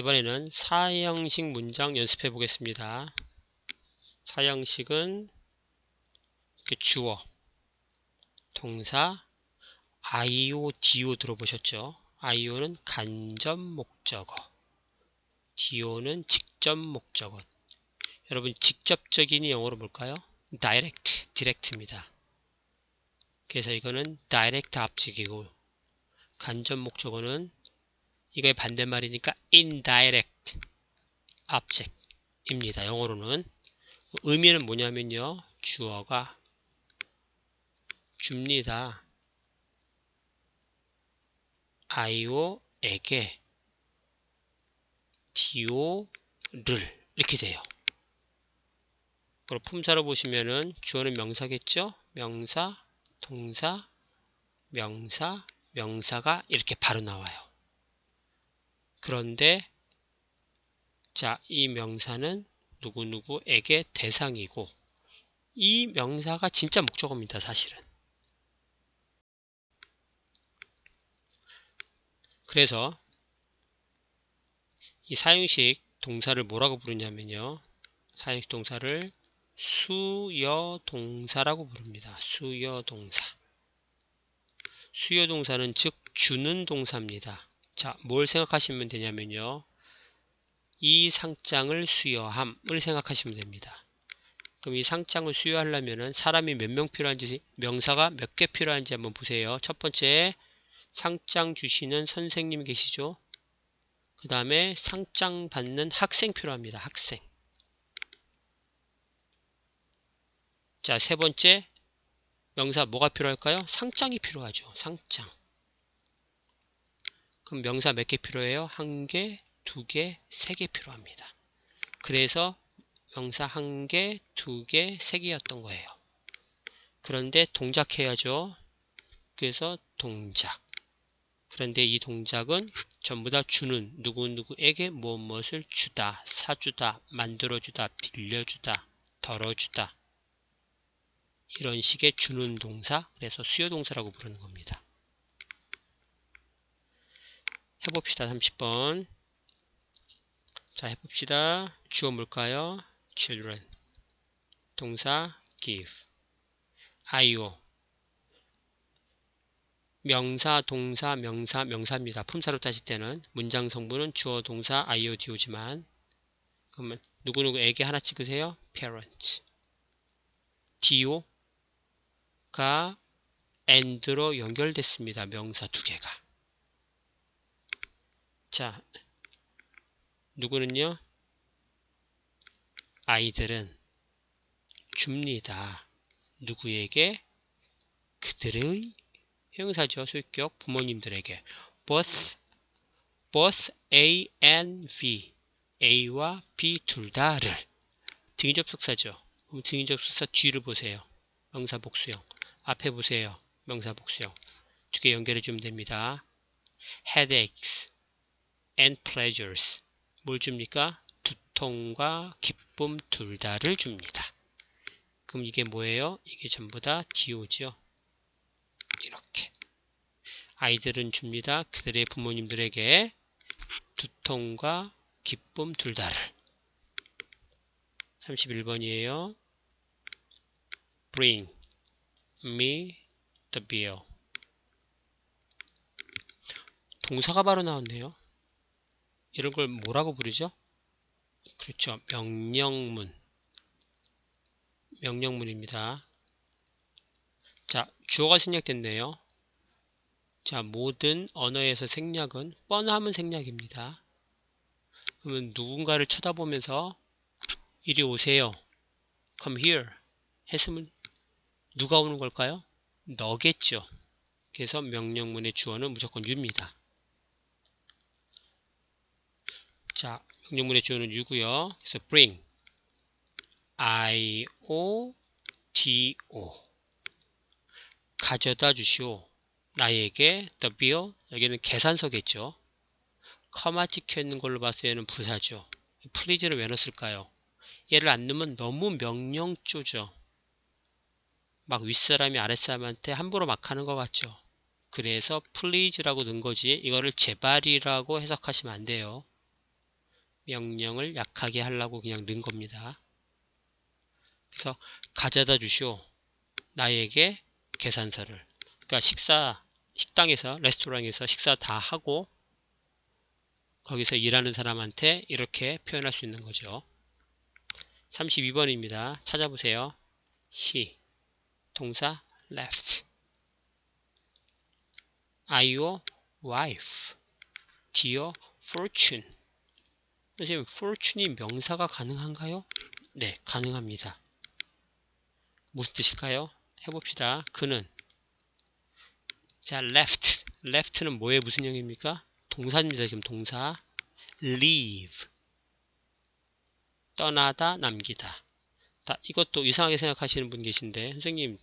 이번에는 사형식 문장 연습해 보겠습니다. 사형식은 이렇게 주어, 동사, IO, DO 들어보셨죠? IO는 간접 목적어, DO는 직접 목적어. 여러분 직접적인이 영어로 뭘까요? direct, direct입니다. 그래서 이거는 direct object이고 간접 목적어는 이거의 반대말이니까 indirect object입니다. 영어로는 의미는 뭐냐면요. 주어가 줍니다. IO에게 DO를 이렇게 돼요. 그리고 품사로 보시면은 주어는 명사겠죠? 명사, 동사, 명사, 명사가 이렇게 바로 나와요. 그런데 자, 이 명사는 누구누구에게 대상이고 이 명사가 진짜 목적어입니다. 사실은. 그래서 이 사용식 동사를 뭐라고 부르냐면요. 사용식 동사를 수여동사라고 부릅니다. 수여동사. 수여동사는 즉 주는 동사입니다. 자, 뭘 생각하시면 되냐면요. 이 상장을 수여함을 생각하시면 됩니다. 그럼 이 상장을 수여하려면 사람이 몇 명 필요한지 명사가 몇 개 필요한지 한번 보세요. 첫 번째 상장 주시는 선생님 계시죠? 그 다음에 상장 받는 학생 필요합니다. 학생. 자, 세 번째 명사 뭐가 필요할까요? 상장이 필요하죠. 상장. 그럼 명사 몇 개 필요해요? 한 개, 두 개, 세 개 필요합니다. 그래서 명사 한 개, 두 개, 세 개였던 거예요. 그런데 동작해야죠. 그래서 동작. 그런데 이 동작은 전부 다 주는 누구누구에게 무엇 무엇을 주다, 사주다, 만들어주다, 빌려주다, 덜어주다 이런 식의 주는 동사 그래서 수요 동사라고 부르는 겁니다. 해봅시다. 30번 자 해봅시다. 주어 뭘까요? children 동사 give IO 명사, 동사, 명사, 명사입니다. 품사로 따질 때는 문장 성분은 주어, 동사, IO, DO지만 그러면 누구누구에게 하나 찍으세요. parent DO가 and로 연결됐습니다. 명사 두 개가 자 누구는요? 아이들은 줍니다. 누구에게? 그들의 형용사죠. 소유격 부모님들에게 both both A and B A와 B 둘 다를 등위 접속사죠. 그럼 등위 접속사 뒤를 보세요. 명사 복수형 앞에 보세요. 명사 복수형 두 개 연결해 주면 됩니다. headaches and pleasures 뭘 줍니까? 두통과 기쁨 둘 다를 줍니다. 그럼 이게 뭐예요? 이게 전부 다 DO죠. 이렇게 아이들은 줍니다. 그들의 부모님들에게 두통과 기쁨 둘 다를 31번이에요. Bring me the bill 동사가 바로 나왔네요. 이런 걸 뭐라고 부르죠? 그렇죠. 명령문 명령문입니다. 자, 주어가 생략됐네요. 자, 모든 언어에서 생략은 뻔함은 생략입니다. 그러면 누군가를 쳐다보면서 이리 오세요. come here 했으면 누가 오는 걸까요? 너겠죠. 그래서 명령문의 주어는 무조건 you입니다. 자, 명령문의 주어는 you고요. 그래서 bring I O D O 가져다 주시오. 나에게 the bill 여기는 계산서겠죠. 커마 찍혀 있는 걸로 봤을 때는 부사죠. please를 왜 넣었을까요? 얘를 안 넣으면 너무 명령조죠. 막 윗사람이 아랫사람한테 함부로 막 하는 것 같죠. 그래서 please라고 넣은 거지 이거를 제발이라고 해석하시면 안 돼요. 명령을 약하게 하려고 그냥 넣은 겁니다. 그래서 가져다 주시오. 나에게 계산서를. 그러니까 식사 식당에서 레스토랑에서 식사 다 하고 거기서 일하는 사람한테 이렇게 표현할 수 있는 거죠. 32번입니다. 찾아보세요. he 동사 left are your wife dear fortune 선생님 fortune이 명사가 가능한가요? 네 가능합니다. 무슨 뜻일까요? 해봅시다. 그는 자 left left는 뭐의 무슨 형입니까? 동사입니다. 지금 동사 leave 떠나다 남기다 자, 이것도 이상하게 생각하시는 분 계신데 선생님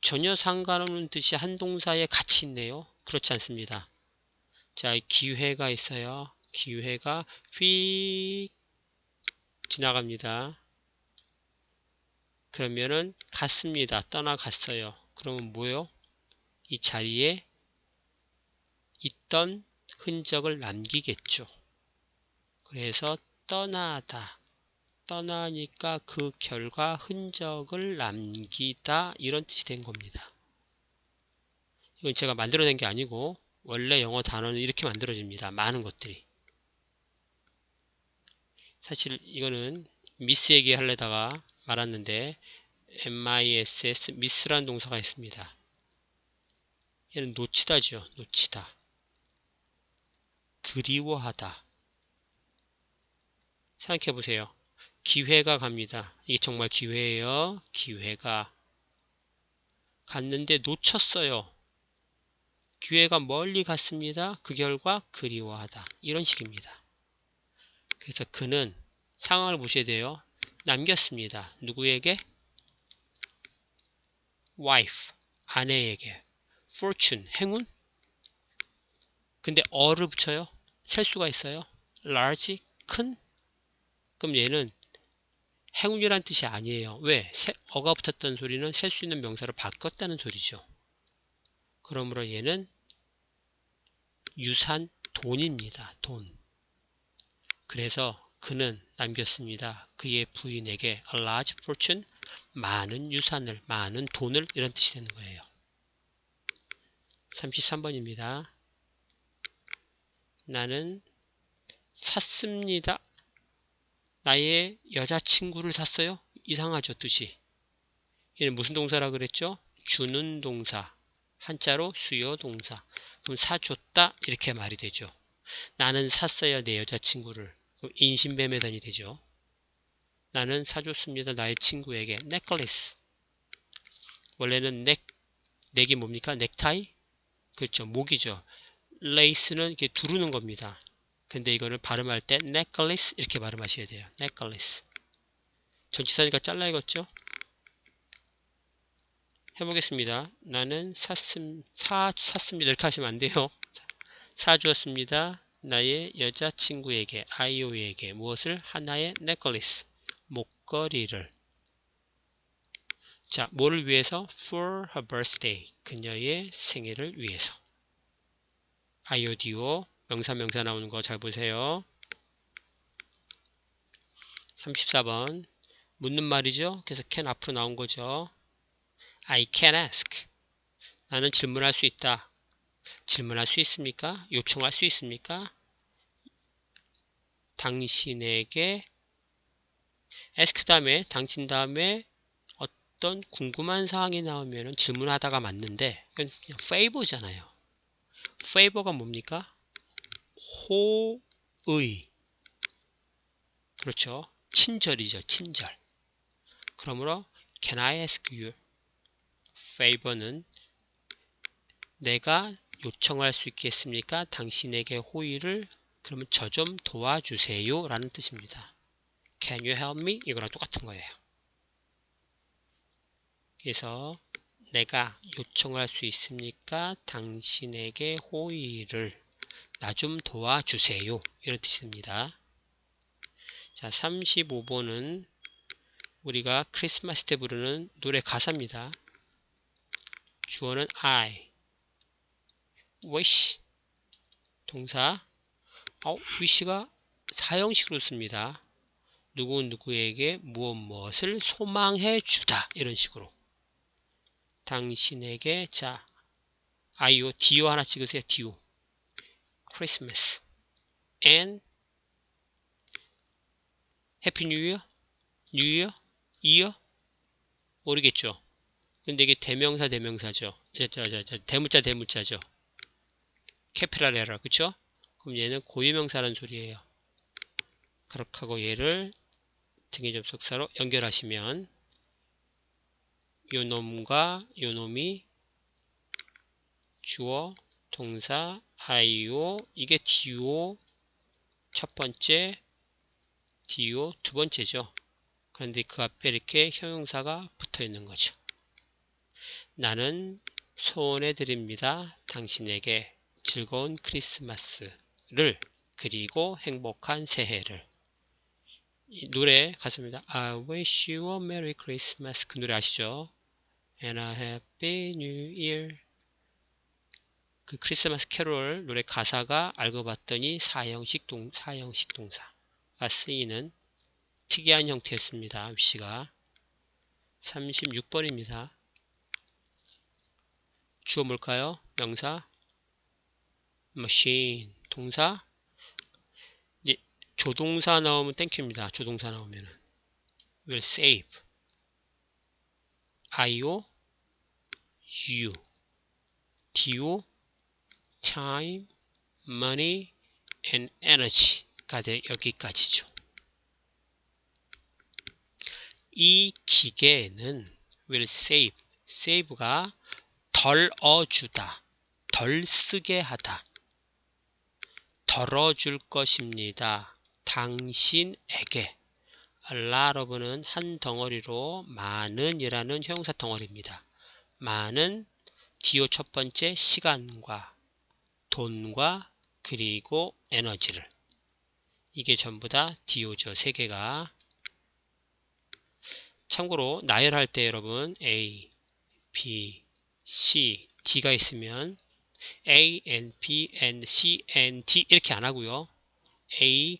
전혀 상관없는 뜻이 한 동사에 같이 있네요. 그렇지 않습니다. 자 기회가 있어요. 기회가 휙 지나갑니다. 그러면은 갔습니다. 떠나갔어요. 그러면 뭐요? 이 자리에 있던 흔적을 남기겠죠. 그래서 떠나다. 떠나니까 그 결과 흔적을 남기다 이런 뜻이 된 겁니다. 이건 제가 만들어낸 게 아니고 원래 영어 단어는 이렇게 만들어집니다. 많은 것들이. 사실 이거는 미스 얘기하려다가 말았는데 miss, miss라는 동사가 있습니다. 얘는 놓치다죠. 놓치다. 그리워하다. 생각해 보세요. 기회가 갑니다. 이게 정말 기회예요. 기회가 갔는데 놓쳤어요. 기회가 멀리 갔습니다. 그 결과 그리워하다. 이런 식입니다. 그래서 그는 상황을 보셔야 돼요. 남겼습니다. 누구에게? wife, 아내에게. fortune, 행운? 근데 어를 붙여요. 셀 수가 있어요. large, 큰? 그럼 얘는 행운이란 뜻이 아니에요. 왜? 어가 붙었던 소리는 셀 수 있는 명사로 바꿨다는 소리죠. 그러므로 얘는 유산 돈입니다. 돈. 그래서 그는 남겼습니다. 그의 부인에게 a large fortune, 많은 유산을, 많은 돈을 이런 뜻이 되는 거예요. 33번입니다. 나는 샀습니다. 나의 여자친구를 샀어요? 이상하죠, 뜻이. 얘는 무슨 동사라 그랬죠? 주는 동사. 한자로 수요 동사. 그럼 사줬다 이렇게 말이 되죠. 나는 샀어요, 내 여자친구를. 인신배매단이 되죠. 나는 사줬습니다. 나의 친구에게 넥클리스. 원래는 넥, 넥이 뭡니까? 넥타이? 그렇죠. 목이죠. 레이스는 이렇게 두르는 겁니다. 근데 이거를 발음할 때 necklace 이렇게 발음하셔야 돼요. necklace. 전치사니까 잘라야겠죠? 해보겠습니다. 나는 샀음, 사, 샀습니다. 이렇게 하시면 안 돼요. 사주었습니다. 나의 여자친구에게, 아이오에게 무엇을? 하나의 necklace, 목걸이를. 자, 뭐를 위해서? For her birthday, 그녀의 생일을 위해서. 아이오디오 명사 명사 나오는 거 잘 보세요. 34번 묻는 말이죠. 그래서 can 앞으로 나온 거죠. I can ask. 나는 질문할 수 있다. 질문할 수 있습니까? 요청할 수 있습니까? 당신에게 ask 다음에 당신 다음에 어떤 궁금한 사항이 나오면 질문하다가 맞는데 이건 그냥 favor잖아요. favor가 뭡니까? 호의 그렇죠. 친절이죠. 친절. 그러므로 can I ask you favor는 내가 요청할 수 있겠습니까? 당신에게 호의를 그러면 저 좀 도와주세요 라는 뜻입니다. Can you help me? 이거랑 똑같은 거예요. 그래서 내가 요청할 수 있습니까? 당신에게 호의를 나 좀 도와주세요. 이런 뜻입니다. 자, 35번은 우리가 크리스마스 때 부르는 노래 가사입니다. 주어는 I, wish, 동사, 어, wish가 사형식으로 씁니다. 누구 누구에게 무엇 무엇을 소망해 주다. 이런 식으로. 당신에게 자 아이오 디오 하나 찍으세요. 디오. 크리스마스. and 해피 뉴이어? 뉴이어? 이어? 모르겠죠. 근데 이게 대명사 대명사죠. 대문자 대문자죠 캐피라레라 그쵸 그럼 얘는 고유명사라는 소리예요 그렇게 하고 얘를 등의 접속사로 연결하시면 요 놈과 요 놈이 주어, 동사, 아이오, 이게 디오 첫 번째, 디오 두 번째죠. 그런데 그 앞에 이렇게 형용사가 붙어 있는 거죠. 나는 소원해 드립니다. 당신에게 즐거운 크리스마스를 그리고 행복한 새해를 노래 가습니다. I wish you a merry Christmas 그 노래 아시죠? And a happy new year 그 크리스마스 캐롤 노래 가사가 알고 봤더니 사형식 동 사형식 동사가 쓰이는 특이한 형태였습니다. 위시가 36번입니다. 주어 뭘까요? 명사 machine 동사 조동사 나오면 땡큐입니다. 조동사 나오면은 will save IO you DO time money and energy가 돼 여기까지죠. 이 기계는 will save save가 덜 어주다 덜 쓰게 하다 덜어줄 것입니다. 당신에게 알라러브는 한 덩어리로 많은이라는 형용사 덩어리입니다. 많은 디오 첫 번째 시간과 돈과 그리고 에너지를 이게 전부 다 디오죠. 세 개가 참고로 나열할 때 여러분 A, B, C, D가 있으면 A, N, B, N, C, N, D 이렇게 안 하고요. A,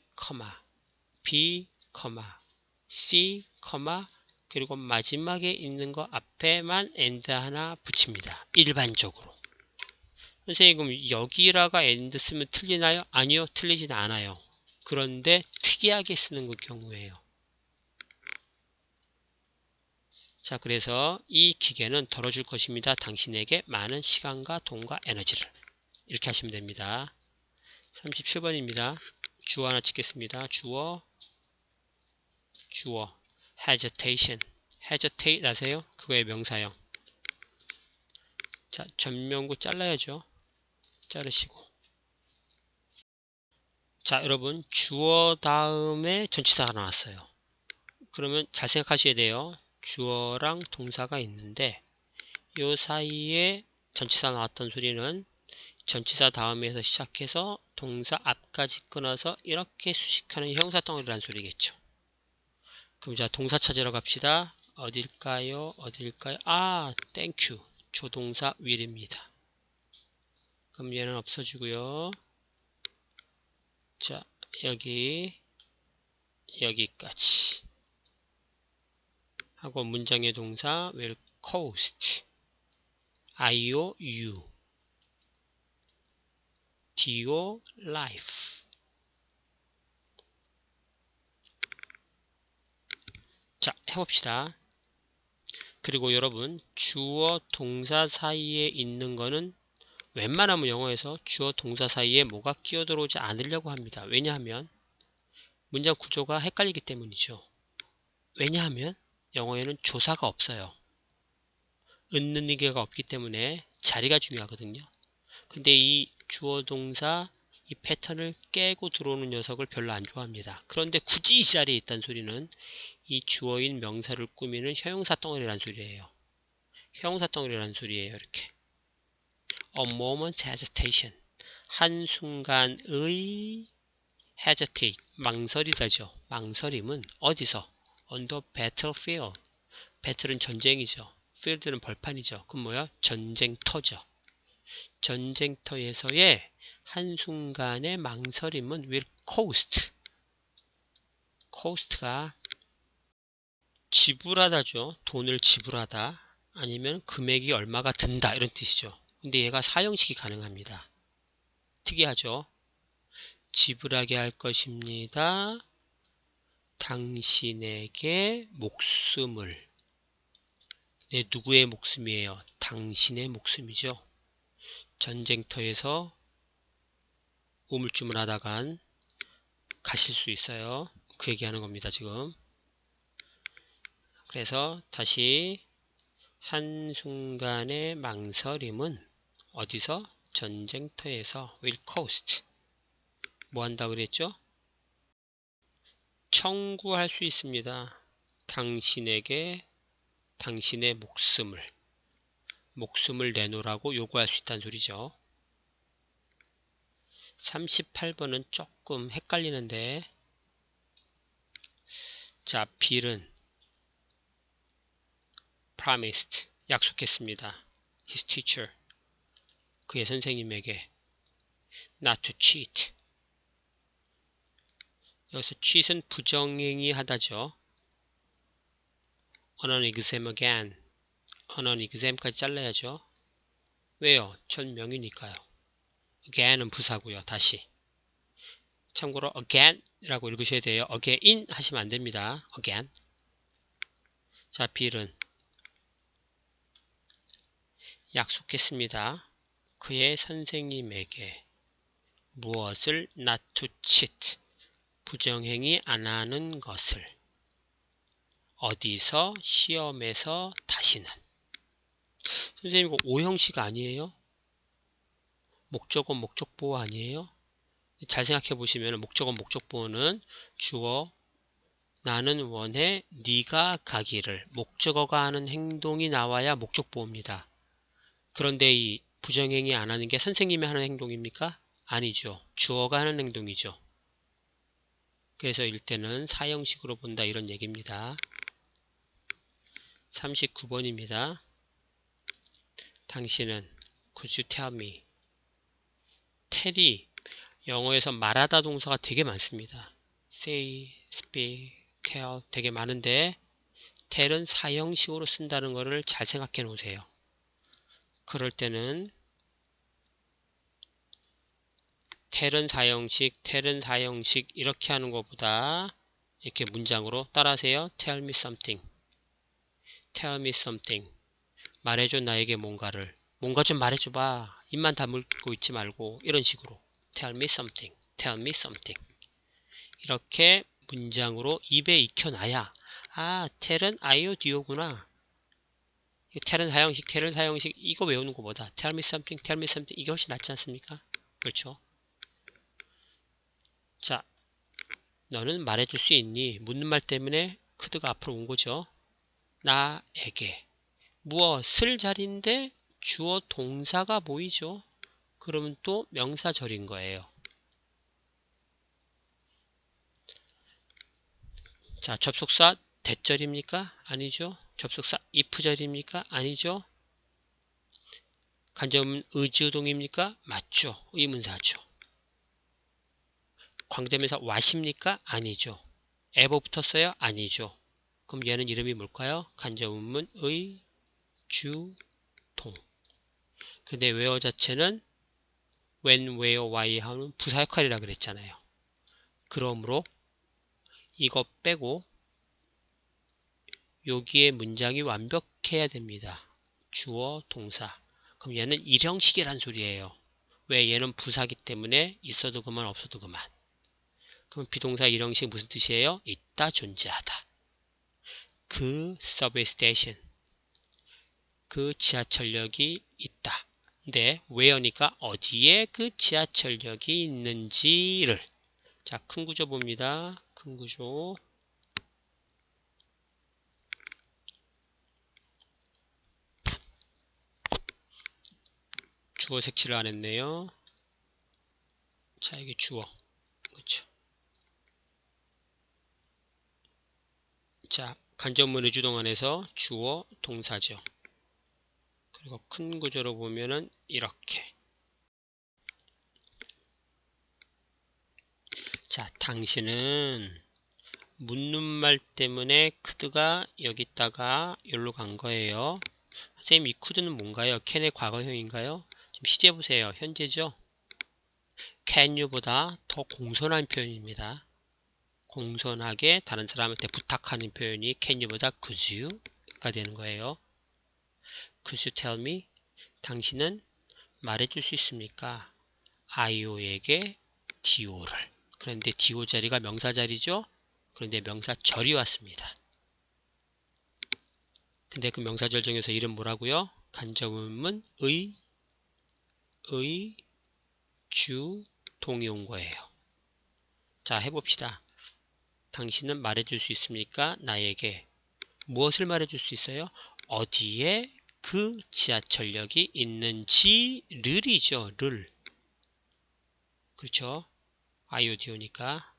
B, C, 그리고 마지막에 있는 거 앞에만 and 하나 붙입니다. 일반적으로. 선생님 그럼 여기라가 and 쓰면 틀리나요? 아니요. 틀리진 않아요. 그런데 특이하게 쓰는 그 경우에요. 자 그래서 이 기계는 덜어줄 것입니다. 당신에게 많은 시간과 돈과 에너지를 이렇게 하시면 됩니다. 37번입니다. 주어 하나 찍겠습니다. 주어 주어 hesitation hesitate 아세요? 그거의 명사형 자 전명구 잘라야죠. 자르시고 자 여러분 주어 다음에 전치사가 나왔어요. 그러면 잘 생각하셔야 돼요. 주어랑 동사가 있는데 요 사이에 전치사 나왔던 소리는 전치사 다음에서 시작해서 동사 앞까지 끊어서 이렇게 수식하는 형사 덩어리라는 소리겠죠. 그럼 자 동사 찾으러 갑시다. 어딜까요? 어딜까요? 아, 땡큐. 조동사 will입니다. 그럼 얘는 없어지고요. 자, 여기 여기까지 하고 문장의 동사 will coast. IO U. DO life. 자 해봅시다. 그리고 여러분 주어 동사 사이에 있는 거는 웬만하면 영어에서 주어 동사 사이에 뭐가 끼어들어오지 않으려고 합니다. 왜냐하면 문장 구조가 헷갈리기 때문이죠. 왜냐하면 영어에는 조사가 없어요. 은는 이게가 없기 때문에 자리가 중요하거든요. 근데 이 주어 동사 이 패턴을 깨고 들어오는 녀석을 별로 안 좋아합니다. 그런데 굳이 이 자리에 있다는 소리는 이 주어인 명사를 꾸미는 형용사 덩어리라는 소리예요. 형용사 덩어리라는 소리예요. 이렇게 A moment hesitation 한순간의 hesitate 망설이다죠. 망설임은 어디서? On the battlefield. 배틀은 전쟁이죠. field는 벌판이죠. 그럼 뭐야? 전쟁터죠. 전쟁터에서의 한순간의 망설임은 will cost. cost가 지불하다죠. 돈을 지불하다 아니면 금액이 얼마가 든다 이런 뜻이죠. 근데 얘가 사형식이 가능합니다. 특이하죠. 지불하게 할 것입니다. 당신에게 목숨을 네, 누구의 목숨이에요? 당신의 목숨이죠. 전쟁터에서 우물쭈물 하다간 가실 수 있어요. 그 얘기하는 겁니다. 지금. 그래서 다시 한순간의 망설임은 어디서? 전쟁터에서 will cost 뭐 한다 그랬죠? 청구할 수 있습니다. 당신에게 당신의 목숨을 목숨을 내놓으라고 요구할 수 있다는 소리죠. 38번은 조금 헷갈리는데 자, 빌은 promised 약속했습니다. his teacher 그의 선생님에게 not to cheat 여기서 cheat은 부정행위 하다죠. on an exam again on an exam까지 잘라야죠. 왜요? 전명이니까요. again은 부사고요. 다시 참고로 again 라고 읽으셔야 돼요. again 하시면 안 됩니다. again 자, 빌은 약속했습니다. 그의 선생님에게 무엇을 not to cheat 부정행위 안 하는 것을 어디서 시험에서 다시는 선생님 이거 오형식 아니에요? 목적어 목적보호 아니에요? 잘 생각해 보시면 목적어 목적보호는 주어 나는 원해 네가 가기를 목적어가 하는 행동이 나와야 목적보호입니다. 그런데 이 부정행위 안 하는 게 선생님이 하는 행동입니까? 아니죠. 주어가 하는 행동이죠. 그래서 일때는 사형식으로 본다 이런 얘기입니다. 39번입니다. 당신은 could you tell이 영어에서 말하다 동사가 되게 많습니다. say, speak, tell 되게 많은데 tell은 사형식으로 쓴다는 것을 잘 생각해 놓으세요. 그럴 때는 텔은 사형식, 텔은 사형식 이렇게 하는 것보다 이렇게 문장으로 따라하세요. Tell me something. Tell me something. 말해줘 나에게 뭔가를. 뭔가 좀 말해줘봐. 입만 다물고 있지 말고 이런 식으로. Tell me something. Tell me something. 이렇게 문장으로 입에 익혀놔야 아, 텔은 아이오디오구나. 텔은 사형식, 텔은 사형식 이거 외우는 것보다 tell me something, tell me something 이게 훨씬 낫지 않습니까? 그렇죠? 자, 너는 말해줄 수 있니? 묻는 말 때문에 크드가 앞으로 온 거죠. 나에게 무엇을 자리인데 주어 동사가 보이죠? 그러면 또 명사절인 거예요. 자, 접속사 대절입니까? 아니죠. 접속사 if절입니까? 아니죠. 간접은 의지우동입니까? 맞죠. 의문사죠. 광대명사 와십니까? 아니죠. 에버 붙었어요? 아니죠. 그럼 얘는 이름이 뭘까요? 간접문문 의주동. 근데 웨어 자체는 when, where, why 하는 부사 역할이라 그랬잖아요. 그러므로 이거 빼고 여기에 문장이 완벽해야 됩니다. 주어, 동사. 그럼 얘는 일형식이란 소리예요. 왜 얘는 부사기 때문에 있어도 그만 없어도 그만. 그럼 비동사 일형식 무슨 뜻이에요? 있다 존재하다. 그 서브웨이 스테이션 그 지하철역이 있다. 근데 where니까 어디에 그 지하철역이 있는지를 자 큰 구조 봅니다. 큰 구조 주어 색칠을 안 했네요. 자, 이게 주어. 그렇죠. 자, 간접문의 주동 안에서 주어 동사죠. 그리고 큰 구조로 보면은 이렇게. 자, 당신은 묻는 말 때문에 could가 여기다가 여기로 간 거예요. 선생님 이 could는 뭔가요? can의 과거형인가요? 지금 시제 보세요. 현재죠? can you보다 더 공손한 표현입니다. 공손하게 다른 사람한테 부탁하는 표현이 can you보다 could you가 되는 거예요. Could you tell me? 당신은 말해줄 수 있습니까? 아이오에게 디오를. 그런데 디오 자리가 명사 자리죠? 그런데 명사절이 왔습니다. 근데 그 명사절 중에서 이름 뭐라고요? 간접음은 의, 의, 주, 동이 온 거예요. 자, 해봅시다. 당신은 말해줄 수 있습니까? 나에게. 무엇을 말해줄 수 있어요? 어디에 그 지하철역이 있는지를이죠. 를. 그렇죠? 아이오디오니까